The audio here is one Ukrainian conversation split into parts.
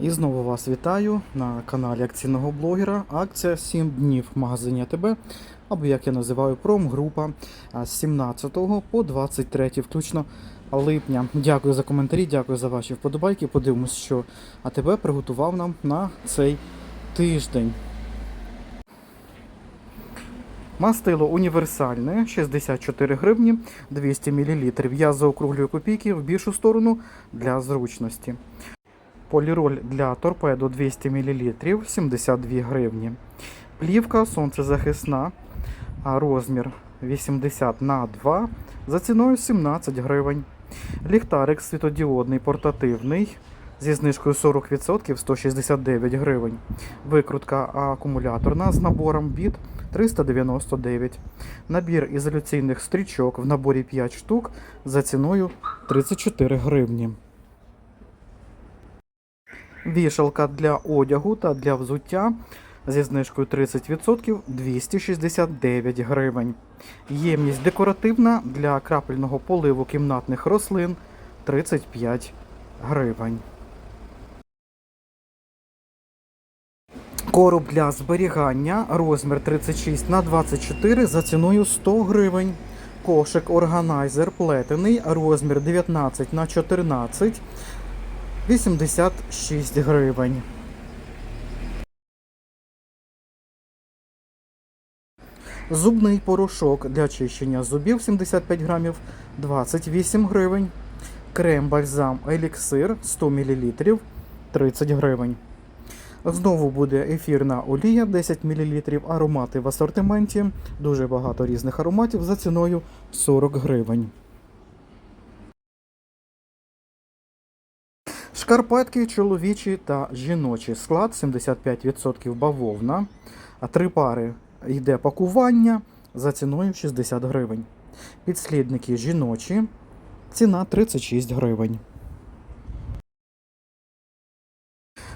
І знову вас вітаю на каналі акційного блогера. Акція 7 днів в магазині АТБ, або як я називаю промгрупа з 17 по 23 включно липня. Дякую за коментарі, дякую за ваші вподобайки. Подивимось, що АТБ приготував нам на цей тиждень. Мастило універсальне 64 гривні 200 мл. Я заокруглюю копійки в більшу сторону для зручності. Поліроль для торпеду 200 мл 72 гривні. Плівка сонцезахисна, розмір 80 на 2 за ціною 17 гривень. Ліхтарик світодіодний портативний зі знижкою 40% 169 гривень. Викрутка акумуляторна з набором біт 399. Набір ізоляційних стрічок в наборі 5 штук за ціною 34 гривні. Вішалка для одягу та для взуття зі знижкою 30% 269 гривень. Ємність декоративна для крапельного поливу кімнатних рослин 35 гривень. Короб для зберігання розмір 36 на 24 за ціною 100 гривень. Кошик органайзер плетений розмір 19 на 14 86 гривень. Зубний порошок для чищення зубів 75 грамів 28 гривень. Крем бальзам еліксир 100 мл 30 гривень. Знову буде ефірна олія 10 мл, аромати в асортименті. Дуже багато різних ароматів за ціною 40 гривень. Шкарпетки чоловічі та жіночі. Склад 75% бавовна. Три пари йде пакування за ціною 60 гривень. Підслідники жіночі. Ціна 36 гривень.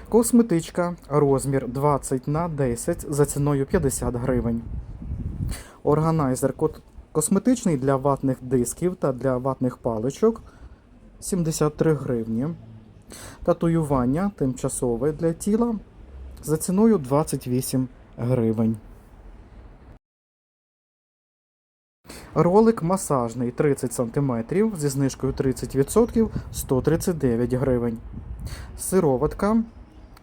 Косметичка розмір 20 на 10 за ціною 50 гривень. Органайзер косметичний для ватних дисків та для ватних паличок 73 гривні. Татуювання тимчасове для тіла за ціною 28 гривень. Ролик масажний 30 см зі знижкою 30% 139 гривень. Сироватка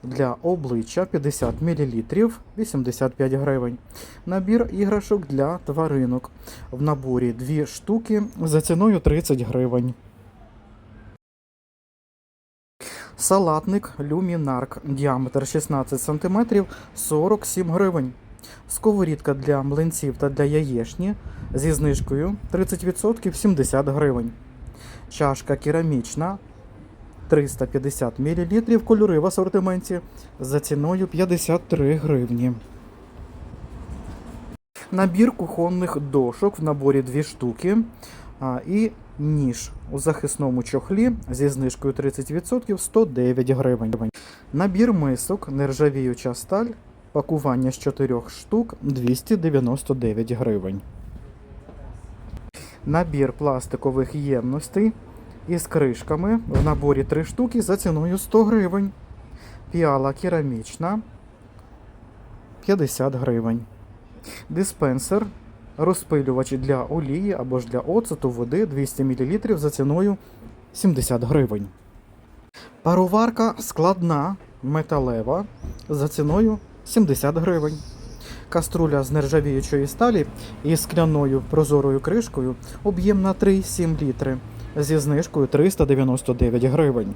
для обличчя 50 мл 85 гривень. Набір іграшок для тваринок. В наборі 2 штуки за ціною 30 гривень. Салатник люмінарк діаметр 16 см 47 гривень. Сковорідка для млинців та для яєшні зі знижкою 30% 70 гривень. Чашка керамічна 350 мл кольори в асортименті за ціною 53 гривні. Набір кухонних дошок в наборі 2 штуки і ніж у захисному чохлі зі знижкою 30% 109 гривень. Набір мисок, нержавіюча сталь, пакування з 4 штук 299 гривень. Набір пластикових ємностей із кришками в наборі 3 штуки за ціною 100 гривень. Піала керамічна 50 гривень. Диспенсер розпилювач для олії або ж для оцету води 200 мл за ціною 70 гривень. Пароварка складна металева за ціною 70 гривень. Каструля з нержавіючої сталі із скляною прозорою кришкою об'єм на 3,7 літри зі знижкою 399 гривень.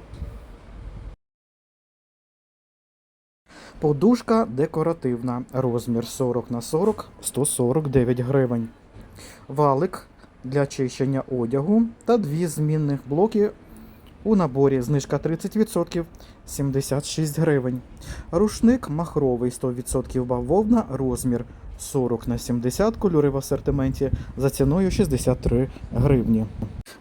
Подушка декоративна. Розмір 40 на 40 149 гривень. Валик для чищення одягу та дві змінних блоки у наборі. Знижка 30% 76 гривень. Рушник махровий 100% бавовна, розмір 40 на 70 кольори в асортименті за ціною 63 гривні.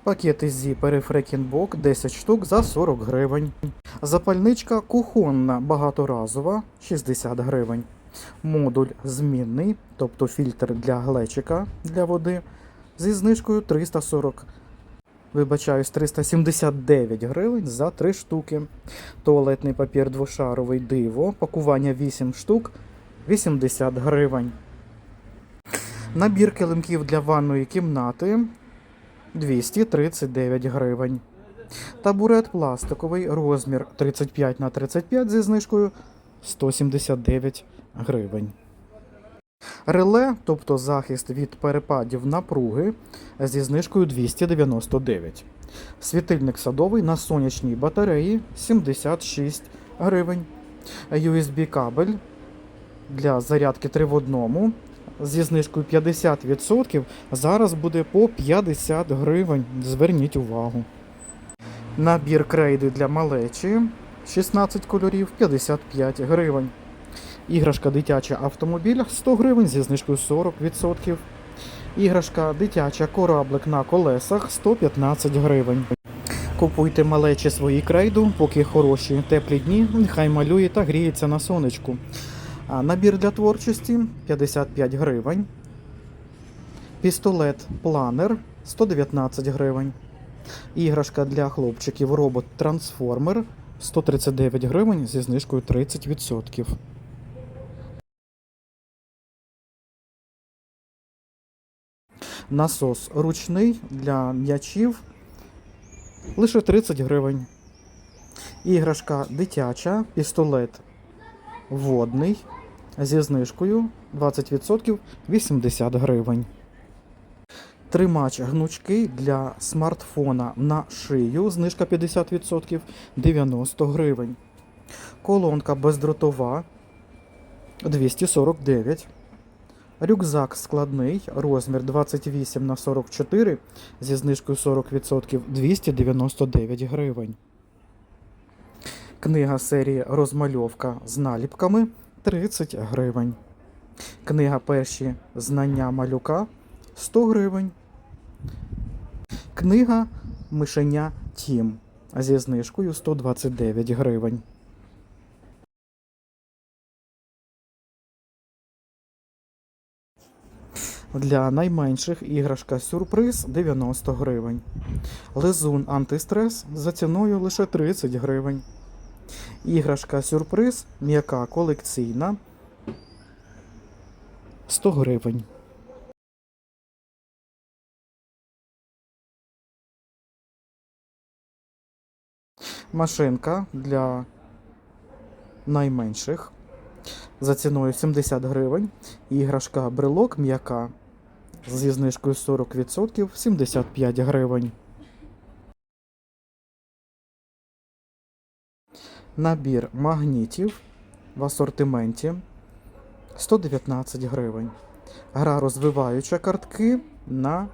Пакети зі перефрекінбок 10 штук за 40 гривень. Запальничка кухонна багаторазова 60 гривень. Модуль змінний, тобто фільтр для глечика для води зі знижкою 340 Вибачаюсь, 379 гривень за 3 штуки. Туалетний папір двошаровий диво. Пакування 8 штук 80 гривень. Набір килимків для ванної кімнати 239 гривень. Табурет пластиковий, розмір 35 на 35 зі знижкою 179 гривень. Реле, тобто захист від перепадів напруги, зі знижкою 299. Світильник садовий на сонячній батареї 76 гривень. USB кабель для зарядки 3 в одному зі знижкою 50% зараз буде по 50 гривень. Зверніть увагу. Набір крейди для малечі 16 кольорів 55 гривень. Іграшка дитяча автомобіль 100 гривень зі знижкою 40%. Іграшка дитяча кораблик на колесах 115 гривень. Купуйте малечі свої крейду, поки хороші теплі дні, нехай малює та гріється на сонечку. А набір для творчості 55 гривень. Пістолет планер 119 гривень. Іграшка для хлопчиків робот трансформер 139 гривень зі знижкою 30%. Насос ручний для м'ячів лише 30 гривень. Іграшка дитяча, пістолет водний зі знижкою 20% 80 гривень. Тримач гнучкий для смартфона на шию, знижка 50% 90 гривень. Колонка бездротова 249 Рюкзак складний, розмір 28 на 44 зі знижкою 40% 299 гривень. Книга серії Розмальовка з наліпками 30 гривень. Книга Перші знання малюка 100 гривень. Книга Мишеня Тім зі знижкою 129 гривень. Для найменших іграшка сюрприз 90 гривень. Лизун антистрес за ціною лише 30 гривень. Іграшка сюрприз м'яка колекційна 100 гривень. Машинка для найменших за ціною 70 гривень. Іграшка брелок м'яка зі знижкою 40% 75 гривень. Набір магнітів в асортименті 119 гривень. Гра розвиваюча картки на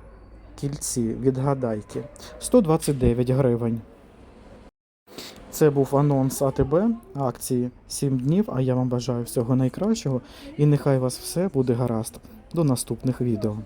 кільці від гадайки 129 гривень. Це був анонс АТБ акції 7 днів. А я вам бажаю всього найкращого і нехай вас все буде гаразд. До наступних відео.